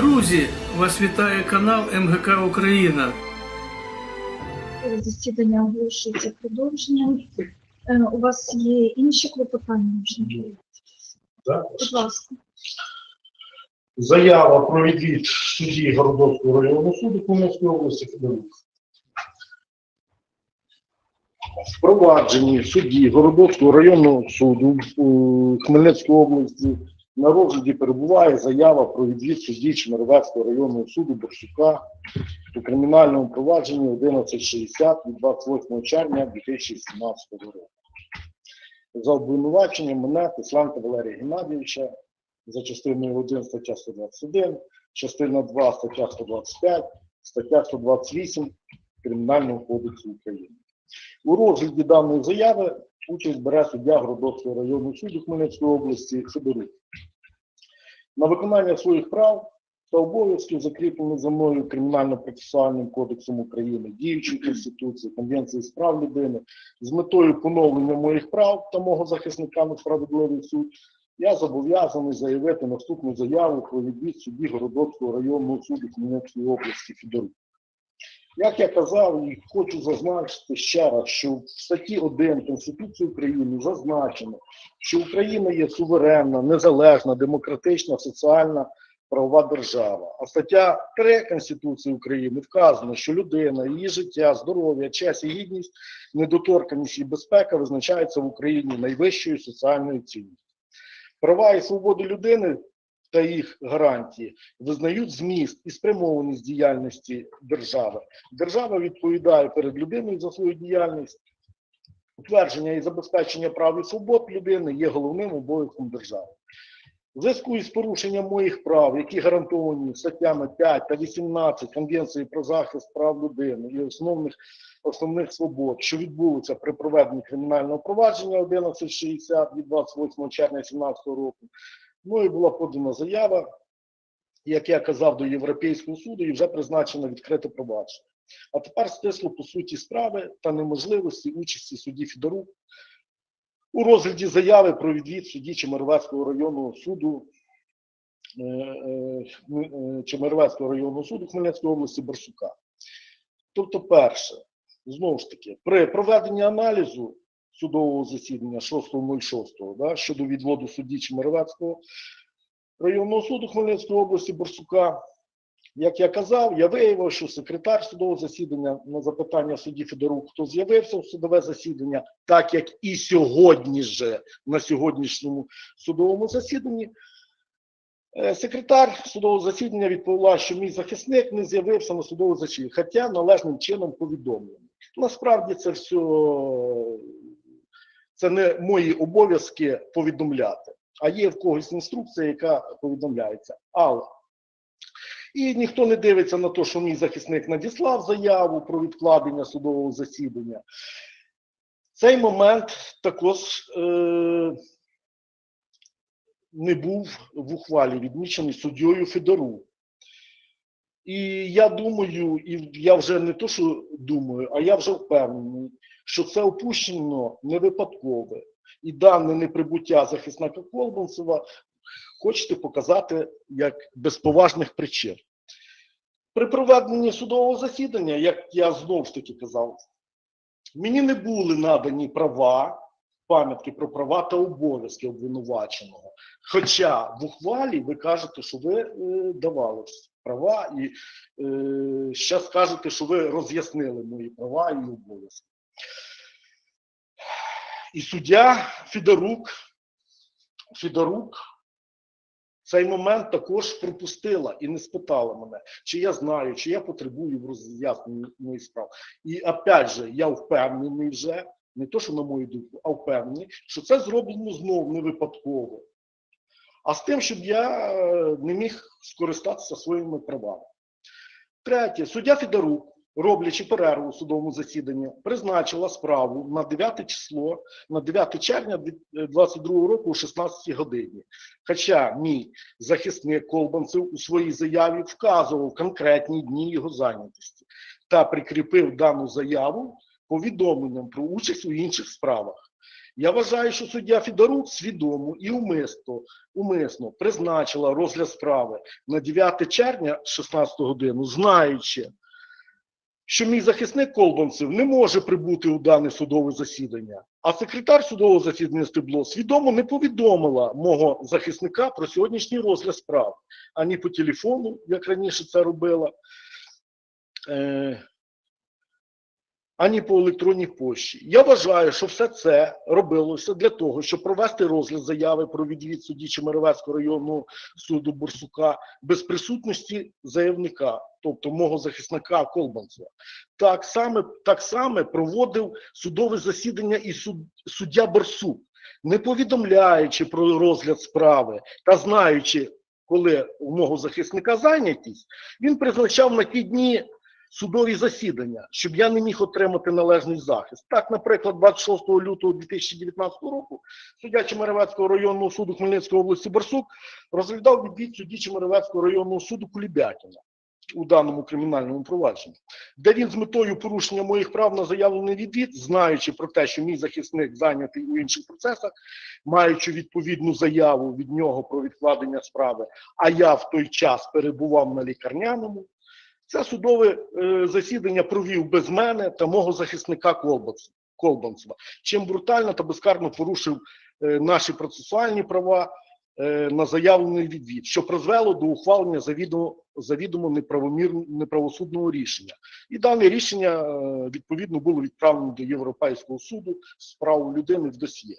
Друзі, вас вітає канал МГК Україна. Засідання оголошується продовженням. Е, У вас є інші клопотання, можливо? Так. Будь ласка. Заява про відвід судді Городоцького районного суду Хмельницької області Федорук. Впроваджені судді Городоцького районного суду у Хмельницькій області на розгляді перебуває заява про відвід судді Чемеровецького районного суду Борсука у кримінальному провадженні 1160 від 28 червня 2017 року. За обвинуваченням мене Тесленка Валерія Геннадійовича за частиною 1 стаття 121, частина 2 стаття 125, стаття 128 Кримінального кодексу України. У розгляді даної заяви участь бере суддя Городоцького районного суду Хмельницької області Федорук. На виконання своїх прав та обов'язків, закріплених за мною Кримінально-процесуальним кодексом України, діючою Конституцією, Конвенцією з прав людини, з метою поновлення моїх прав та мого захисника на справедливий суд, я зобов'язаний заявити наступну заяву про відвід судді Городоцького районного суду Хмельницької області Федорук. Як я казав, і хочу зазначити ще раз, що в статті 1 Конституції України зазначено, що Україна є суверенна, незалежна, демократична, соціальна правова держава. А стаття 3 Конституції України вказано, що людина, її життя, здоров'я, честь і гідність, недоторканість і безпека визначаються в Україні найвищою соціальною цінністю. Права і свободи людини та їх гарантії визнають зміст і спрямованість діяльності держави. Держава відповідає перед людиною за свою діяльність. Утвердження і забезпечення прав і свобод людини є головним обов'язком держави. В зв'язку із порушенням моїх прав, які гарантовані статтями 5 та 18 Конвенції про захист прав людини і основних основних свобод, що відбулося при проведенні кримінального провадження 1160 від 28 червня 2017 року, мною була подана заява, як я казав, до Європейського суду і вже призначено відкрите провадження. А тепер стисло по суті справи та неможливості участі судді Федорук у розгляді заяви про відвід судді Чемеровецького районного суду е, е, Чемеровецького районного суду Хмельницької області Барсука. Тобто, перше, знову ж таки, при проведенні аналізу судового засідання 6.06 да, щодо відводу судді Чемеровецького районного суду Хмельницької області Борсука, як я казав, я виявив, що секретар судового засідання на запитання судді Федорук, хто з'явився в судове засідання, так як і сьогодні же на сьогоднішньому судовому засіданні, е, секретар судового засідання відповіла, що мій захисник не з'явився на судове засідання, хоча належним чином повідомлено. Насправді це все це не мої обов'язки повідомляти, а є в когось інструкція, яка повідомляється. Але і ніхто не дивиться на те, що мій захисник надіслав заяву про відкладення судового засідання. Цей момент також е, не був в ухвалі відмічений суддєю Федору. І я думаю, і я вже не то, що думаю, а я вже впевнений, що це опущено не випадкове. І дане неприбуття захисника Колбанцева хочете показати як без поважних причин. При проведенні судового засідання, як я знову ж таки казав, мені не були надані права, пам'ятки про права та обов'язки обвинуваченого. Хоча в ухвалі ви кажете, що ви е, давали права, і е, зараз кажете, що ви роз'яснили мої права і обов'язки. І суддя Федорук, Федорук цей момент також пропустила і не спитала мене, чи я знаю, чи я потребую в роз'ясненні моїх справ. І опять же, я впевнений вже, не то, що на мою думку, а впевнений, що це зроблено знов не випадково. А з тим, щоб я е, не міг скористатися своїми правами. Третє, суддя Федорук, роблячи перерву у судовому засіданні, призначила справу на 9 число, на 9 червня 2022 року о 16 годині. Хоча мій захисник Колбанцев у своїй заяві вказував конкретні дні його зайнятості та прикріпив дану заяву повідомленням про участь у інших справах. Я вважаю, що суддя Фідорук свідомо і умисно, умисно призначила розгляд справи на 9 червня 16 годину, знаючи, що мій захисник Колбанцев не може прибути у дане судове засідання, а секретар судового засідання Стебло свідомо не повідомила мого захисника про сьогоднішній розгляд справ ані по телефону, як раніше це робила, е, ані по електронній пошті. Я вважаю, що все це робилося для того, щоб провести розгляд заяви про відвід судді Чемеровецького районного суду Бурсука без присутності заявника, тобто мого захисника Колбанцева. Так саме, так саме проводив судове засідання і суд, суддя Борсук, не повідомляючи про розгляд справи та знаючи, коли у мого захисника зайнятість, він призначав на ті дні судові засідання, щоб я не міг отримати належний захист. Так, наприклад, 26 лютого 2019 року суддя Чемеревецького районного суду Хмельницької області Барсук розглядав відвід судді Чемеревецького районного суду Кулібякіна у даному кримінальному провадженні, де він з метою порушення моїх прав на заявлений відвід, знаючи про те, що мій захисник зайнятий у інших процесах, маючи відповідну заяву від нього про відкладення справи, а я в той час перебував на лікарняному, це судове е, засідання провів без мене та мого захисника Колбанцева, чим брутально та безкарно порушив е, наші процесуальні права е, на заявлений відвід, що призвело до ухвалення завідомо, завідомо неправосудного рішення. І дане рішення відповідно було відправлено до Європейського суду з прав людини в досьє.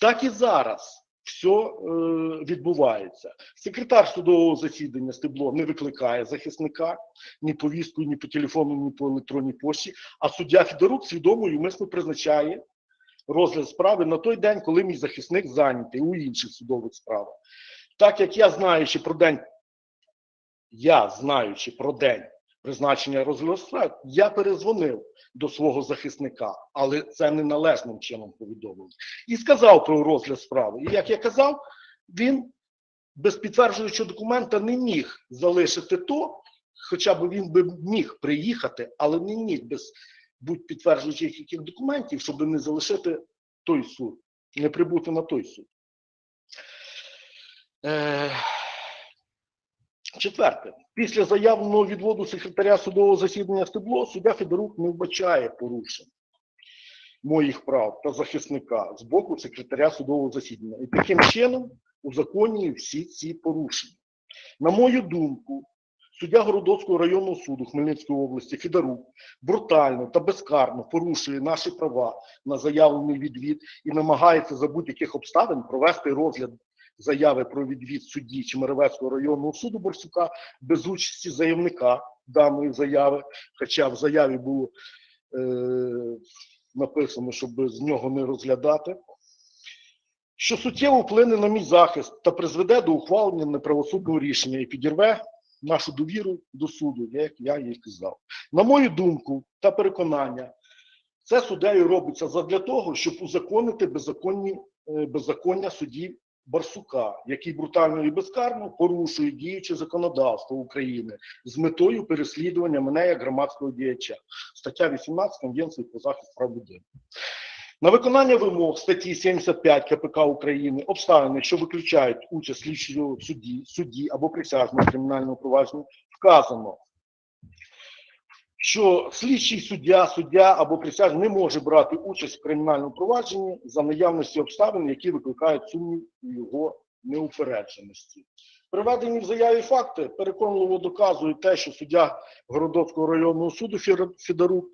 Так і зараз все е, відбувається. Секретар судового засідання Стебло не викликає захисника ні повісткою, ні по телефону, ні по електронній пошті, а суддя Федорук свідомо і умисно призначає розгляд справи на той день, коли мій захисник зайнятий у інших судових справах. Так як я знаючи про день, я знаючи про день призначення розгляду я перезвонив до свого захисника, але це неналежним чином повідомлено. І сказав про розгляд справи. І як я казав, він без підтверджуючого документа не міг залишити то, хоча б він би міг приїхати, але не міг без будь підтверджуючих яких документів, щоб не залишити той суд, не прибути на той суд. Е, Четверте, після заявленого відводу секретаря судового засідання Стебло, суддя Федорук не вбачає порушень моїх прав та захисника з боку секретаря судового засідання. І таким чином узаконює всі ці порушення. На мою думку, суддя Городоцького районного суду Хмельницької області Федорук брутально та безкарно порушує наші права на заявлений відвід і намагається за будь-яких обставин провести розгляд заяви про відвід судді Чемеровецького районного суду Борсука без участі заявника даної заяви, хоча в заяві було е, написано, щоб з нього не розглядати, що суттєво вплине на мій захист та призведе до ухвалення неправосудного рішення і підірве нашу довіру до суду, як я їй казав. На мою думку та переконання, це суддею робиться задля того, щоб узаконити беззаконні, е, беззаконня судді Барсука, який брутально і безкарно порушує діюче законодавство України з метою переслідування мене як громадського діяча. Стаття 18 Конвенції про захист прав людини. На виконання вимог статті 75 КПК України обставини, що виключають участь слідчого судді, судді або присяжного кримінального провадження, вказано, що слідчий суддя, суддя або присяжний не може брати участь в кримінальному провадженні за наявності обставин, які викликають сумнів у його неупередженості. Приведені в заяві факти переконливо доказують те, що суддя Городоцького районного суду Федорук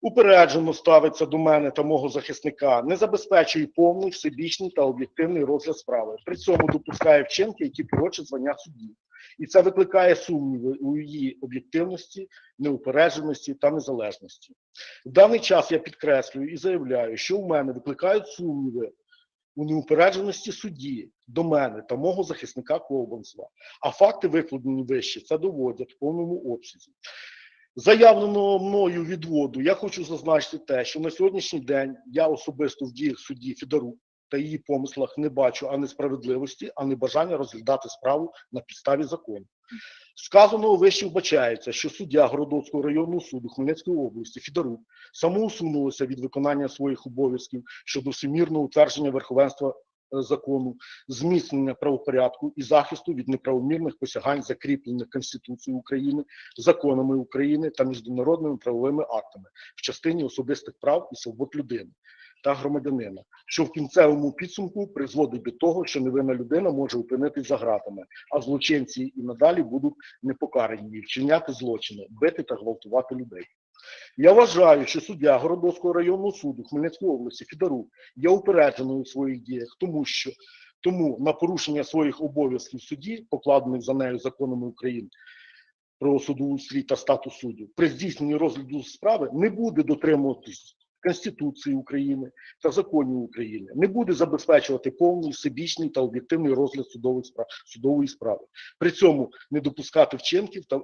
упереджено ставиться до мене та мого захисника, не забезпечує повний, всебічний та об'єктивний розгляд справи. При цьому допускає вчинки, які порочать звання судді. І це викликає сумніви у її об'єктивності, неупередженості та незалежності. В даний час я підкреслюю і заявляю, що у мене викликають сумніви у неупередженості судді до мене та мого захисника Колбанцева. А факти, викладені вище, це доводять в повному обсязі. Заявленого мною відводу я хочу зазначити те, що на сьогоднішній день я особисто в діях судді Федорук та її помислах не бачу а несправедливості, а не бажання розглядати справу на підставі закону. Сказаного вище вбачається, що суддя Городоцького районного суду Хмельницької області Фідорук самоусунулася від виконання своїх обов'язків щодо всемірного утвердження верховенства е, закону, зміцнення правопорядку і захисту від неправомірних посягань, закріплених Конституцією України, законами України та міжнародними правовими актами в частині особистих прав і свобод людини та громадянина, що в кінцевому підсумку призводить до того, що невинна людина може опинитись за ґратами, а злочинці і надалі будуть непокарані вчиняти злочини, бити та гвалтувати людей. Я вважаю, що суддя Городоцького районного суду Хмельницької області Фідорук є упередженою у своїх діях, тому що тому на порушення своїх обов'язків в суді, покладених за нею законами України про судоустрій та статус суддів, при здійсненні розгляду справи не буде дотримуватись Конституції України та законів України, не буде забезпечувати повний, всебічний та об'єктивний розгляд судових справ, судової справи. При цьому не допускати вчинків та е,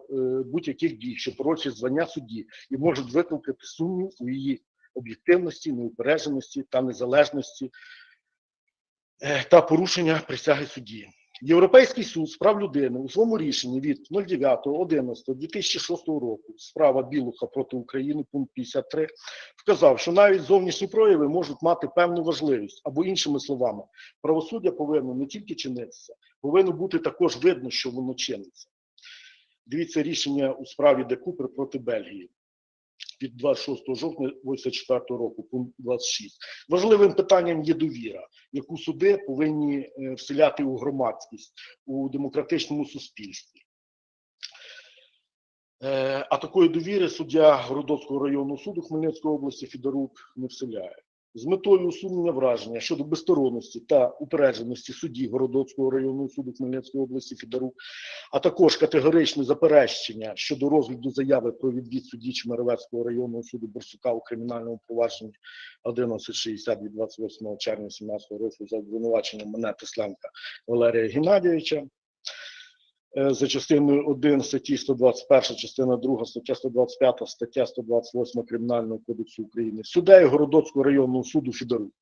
будь-яких дій, що порочать звання судді і можуть викликати сумнів у її об'єктивності, неупередженості та незалежності е, та порушення присяги судді. Європейський суд з прав людини у своєму рішенні від 09.11.2006 року справа Білуха проти України, пункт 53, вказав, що навіть зовнішні прояви можуть мати певну важливість, або іншими словами, правосуддя повинно не тільки чинитися, повинно бути також видно, що воно чиниться. Дивіться рішення у справі Де Купер проти Бельгії від 26 жовтня 1984 року, пункт 26. Важливим питанням є довіра, яку суди повинні е, вселяти у громадськість у демократичному суспільстві. Е, А такої довіри суддя Городоцького районного суду Хмельницької області Фідорук не вселяє. З метою усунення враження щодо безсторонності та упередженості судді Городоцького районного суду Хмельницької області Фідорук, а також категоричне заперечення щодо розгляду заяви про відвід судді Чмеревецького районного суду Борсука у кримінальному провадженні 1160 від 28 червня 2017 року за обвинуваченням мене Тесленка Валерія Геннадійовича за частиною 1 статті 121, частина 2, стаття 125, стаття 128 Кримінального кодексу України, суддею Городоцького районного суду Фідорук,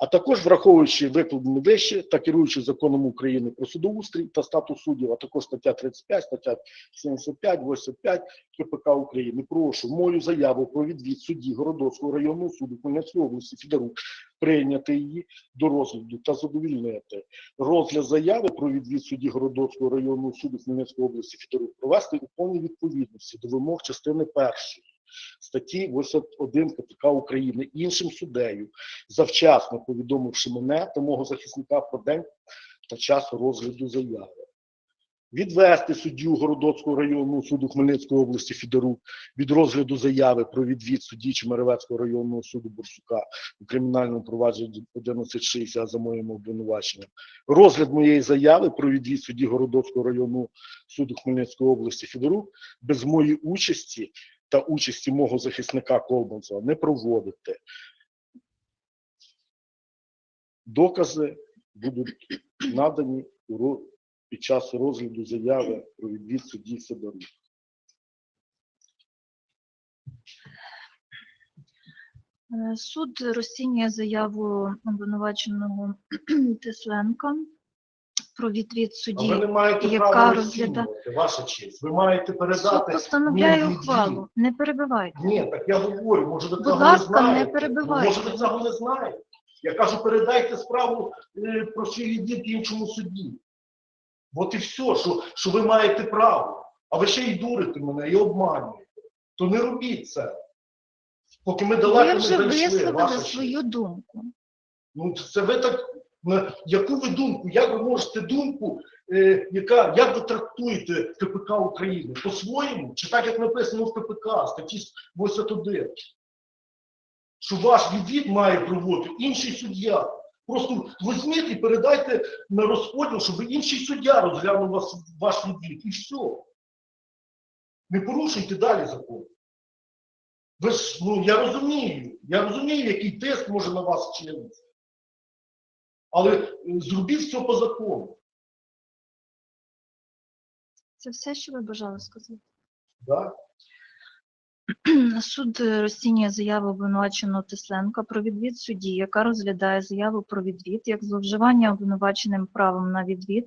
а також враховуючи викладені вище та керуючи законом України про судоустрій та статус суддів, а також стаття 35, стаття 75, 85 КПК України. Прошу мою заяву про відвід судді Городоцького районного суду Хмельницької області Фідорук прийняти її до розгляду та задовільнити розгляд заяви про відвід судді Городоцького районного суду Хмельницької області Фідорук провести у повній відповідності до вимог частини першої статті 81 КПК України іншим суддею, завчасно повідомивши мене та мого захисника про день та час розгляду заяви. Відвести суддю Городоцького районного суду Хмельницької області Фідорук від розгляду заяви про відвід судді Чемеревецького районного суду Борсука у кримінальному провадженні 1160 за моїм обвинуваченням. Розгляд моєї заяви про відвід судді Городоцького районного суду Хмельницької області Федорук без моєї участі та участі мого захисника Колбанцева не проводити. Докази будуть надані у під час розгляду заяви про відвід судді Федорук. Е, Суд розцінює заяву обвинуваченого Тесленка про відвід судді. ви не маєте яка права розгляда- розцінювати, ваша честь. Ви маєте Суд передати постановляє мені ухвалу. Не перебивайте. Ні, так я говорю, може ви Будь цього ласка, не не перебивайте. Може ви цього не знаєте. Я кажу, передайте справу е, про свій відвід іншому судді. От і все, що, що ви маєте право. А ви ще й дурите мене і обманюєте. То не робіть це. Поки ми далеко Ви не вже зайшли, висловили ваша честь. свою думку. Ну, це ви так. Яку ви думку? Як ви можете думку, е, яка, як ви трактуєте КПК України? По-своєму? Чи так, як написано в КПК, статті 81? Що ваш відвід має проводити інший суддя. Просто візьміть і передайте на розподіл, щоб інший суддя розглянув вас, ваш відвід. І все. Не порушуйте далі закон. Ви ж, ну, я розумію, я розумію, який тиск може на вас вчинитися. Але е, зробіть все по закону. Це все, що ви бажали сказати. Да? Суд е, розцінює заяву обвинуваченого Тесленка про відвід судді, яка розглядає заяву про відвід як зловживання обвинуваченим правом на відвід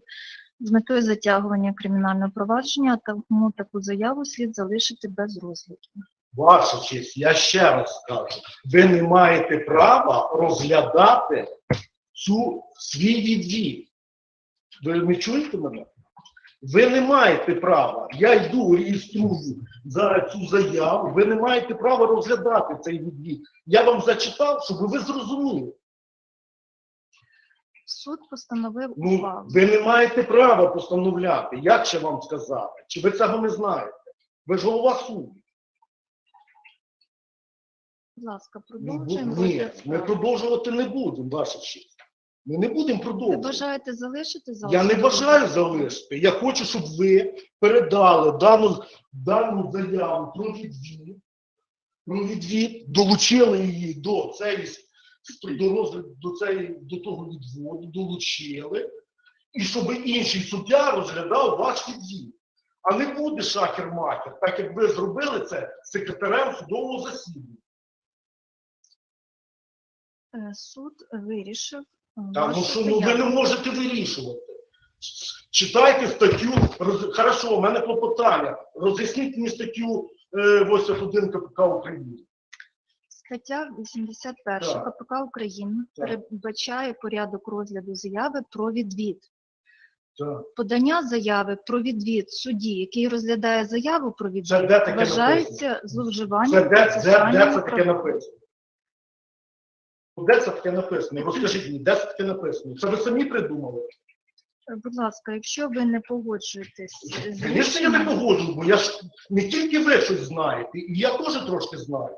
з метою затягування кримінального провадження, тому таку заяву слід залишити без розгляду. Ваша честь, я ще раз скажу, ви не маєте права розглядати цю свій відвід. Ви не чуєте мене? Ви не маєте права. Я йду реєструю зараз цю заяву. Ви не маєте права розглядати цей відвід. Я вам зачитав, щоб ви зрозуміли. Суд постановив Ну, ви не маєте права постановляти. Як ще вам сказати? Чи ви цього не знаєте? Ви ж голова суду. Будь ласка, Ну, продовжуємо. Ні, ми продовжувати не будемо, ваша честь. Ми не будемо Ви продовжувати. бажаєте залишити залу? Я не бажаю залишити. Я хочу, щоб ви передали дану, дану заяву про відвід, про відвід, долучили її до цієї до розгляду до цієї до того відводу, долучили, і щоб інший суддя розглядав ваш відвід. А не буде шахер-махер, так як ви зробили це секретарем судового засідання. Е, Суд вирішив. Е, Та, ну що, ну ви не можете вирішувати. Читайте статтю, роз... хорошо, у мене клопотання. Роз'ясніть мені статтю е, 81 КПК України. Стаття 81 Так. КПК України Так. передбачає порядок розгляду заяви про відвід. Так. Подання заяви про відвід судді, який розглядає заяву про Це відвід, де таке написано? вважається зловживанням Це де, де, де це таке написано? Де це таке написано? Розкажіть мені, де це таке написано? Це ви самі придумали? Е, Будь ласка, якщо ви не погоджуєтесь з Звісно, я не рішенням, погоджу, бо я ж не тільки ви щось знаєте, і я теж трошки знаю.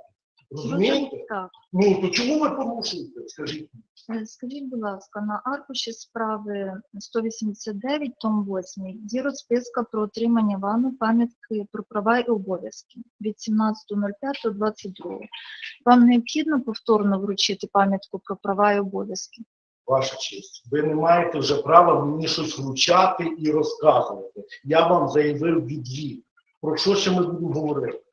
Розумієте? так. Ну, то чому ви порушуєте? Скажіть. Е, Скажіть, будь ласка, на аркуші справи 189, том 8, є розписка про отримання вами пам'ятки про права і обов'язки від 17.05.22. Вам необхідно повторно вручити пам'ятку про права і обов'язки? Ваша честь, ви не маєте вже права мені щось вручати і розказувати. Я вам заявив відвід. Про що ще ми будемо говорити?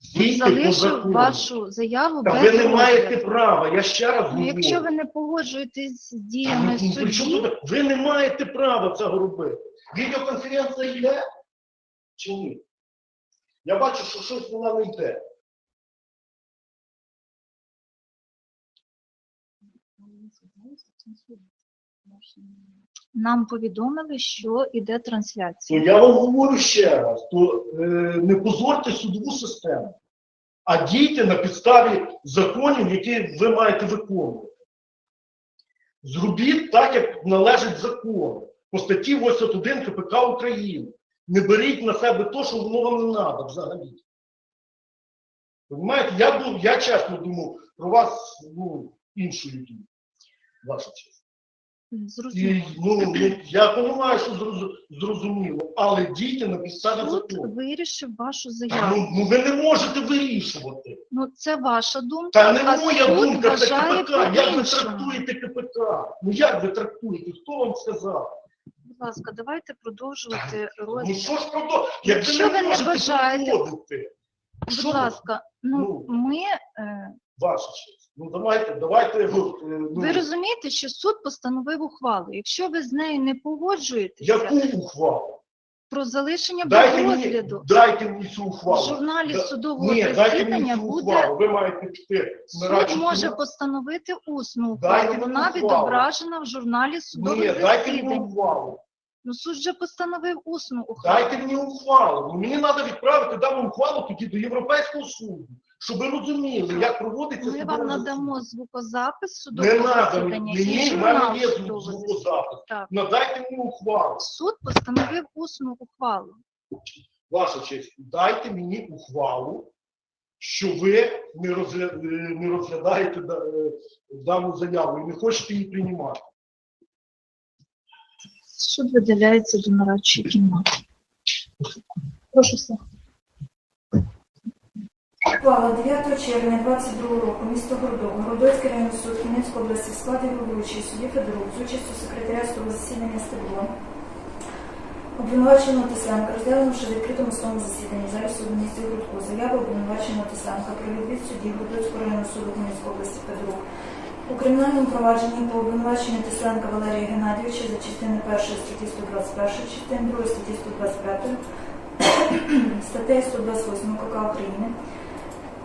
Дійте Залишив вашу заяву Та без ви не маєте права, я ще раз Ну, говорю. Якщо ви не погоджуєтесь з діями ну, при чому судді, тут? ви не маєте права цього робити. Відеоконференція йде чи ні? Я бачу, що щось вона не йде. Нам повідомили, що То трансляція. я вам говорю ще раз, то е, не позорте судову систему, а дійте на підставі законів, які ви маєте виконувати. Зробіть так, як належить закону. По статті 81 КПК України. Не беріть на себе то, що воно вам не треба взагалі. Понимаєте, я, я чесно думав про вас ну, іншою людиною. Ваша честь. Зрозуміло. ну, ну, я розумію, що зрозуміло, але дійте на підставі Суд закону. вирішив вашу заяву. Ну, ну ви не можете вирішувати. Ну, це ваша думка, Та не а моя суд думка, це КПК. Як ви трактуєте КПК? Ну як ви трактуєте? Хто вам сказав? Будь ласка, давайте продовжувати Ну що ж про то? Як Якщо ви не бажаєте- Будь ласка, ну Ну. ми е, Ваша честь. Ну давайте, давайте. ну, е, Ну, ви розумієте, що суд постановив ухвалу. Якщо ви з нею не погоджуєтеся яку ухвалу? про залишення без Дайте мені, розгляду, дайте мені цю в ухвалу. журналі Да- судового Ні, дайте мені засідання цю буде ухвалу. Ви маєте піти. суд може постановити усну Дайте ухвалу. мені Вона ухвалу. відображена в журналі Ні, судових дайте мені засідань. ухвалу. Ну суд вже постановив усну ухвалу. Дайте мені ухвалу. Ну, мені треба відправити дану ухвалу тоді до Європейського суду, щоб ви розуміли, як проводиться Ми вам засідання. надамо звукозапис Не судового треба засідання мені, і в журнал мене є судового засідання. звукозапис. Так. Надайте мені ухвалу. Суд постановив усну ухвалу. Ваша честь, дайте мені ухвалу, що ви не, розгля... е, не розглядаєте да- е, дану заяву і не хочете її приймати. Суд видаляється до нарадчої кімнати. Прошу слухати. Ухвала 9 червня 22 року, місто Гордо, Городоцький районний суд Хмельницької області в складі головуючої судді Федорук з участю секретаря судового засідання Стебло. Обвинуваченого Тесленка, розглянувши в відкритому судовому засіданні зараз суду місті Грудку, заяву обвинуваченого Тесленка про відвід судді Грудоцького районного суду Хмельницької області Федорук. У кримінальному провадженні по обвинуваченню Тесленка Валерія Геннадійовича за частини 1 статті 121, частини 2 статті 125, статтею 128 КК України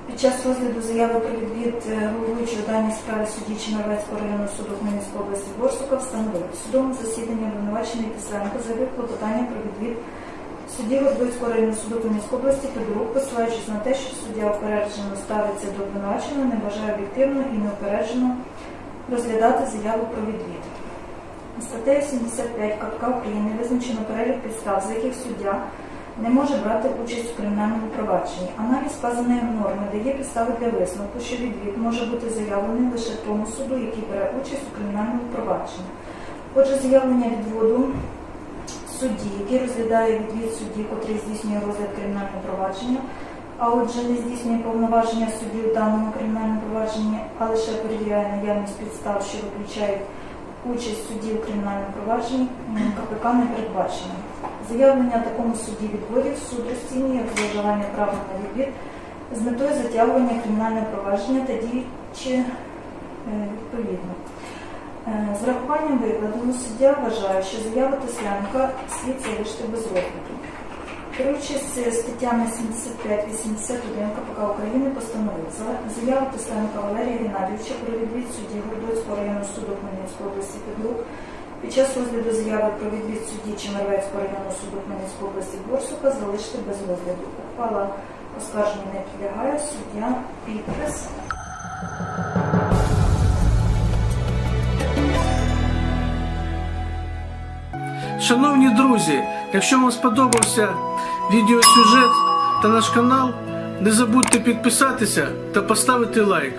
під час розгляду заяви про відвід е, головуючого даній справі судді Чемеровецького районного суду Хмельницької області Борсука встановив судовому засіданні обвинувачений Тесленко заявив клопотання про відвід судді Гордоцького районного суду Хмельницької області Федорук, посилаючись на те, що суддя упереджено ставиться до обвинуваченого, не бажає об'єктивно і неупереджено розглядати заяву про відвід. Статтею 75 КПК України визначено перелік підстав, за яких суддя не може брати участь у кримінальному провадженні. Аналіз вказаної норми дає підстави для висновку, що відвід може бути заявлений лише тому суду, який бере участь у кримінальному провадженні. Отже, заявлення відводу судді, який розглядає відвід судді, котрий здійснює розгляд кримінального провадження, а отже не здійснює повноваження судді у даному кримінальному провадженні, а лише перевіряє наявність підстав, що виключають участь судді у кримінальному провадженні, КПК не передбачено. Заявлення такому судді відводів суд розцінює як зловживання права на відвід з метою затягування кримінального провадження та діючи е, відповідно. Е, З рахуванням викладеного суддя вважає, що заява Теслянка слід залишити без розгляду. Керуючись е, статтями 75-81 КПК України постановив за- заяву Тесленка Валерія Геннадійовича про відвід судді Гордоцького районного суду Хмельницької області Федорук під час розгляду заяви про відвід судді Чемервецького районного суду Хмельницької області Борсука залишити без розгляду. Ухвала оскарження не підлягає, суддя підпис. Шановні друзі, якщо вам сподобався відеосюжет та наш канал, не забудьте підписатися та поставити лайк.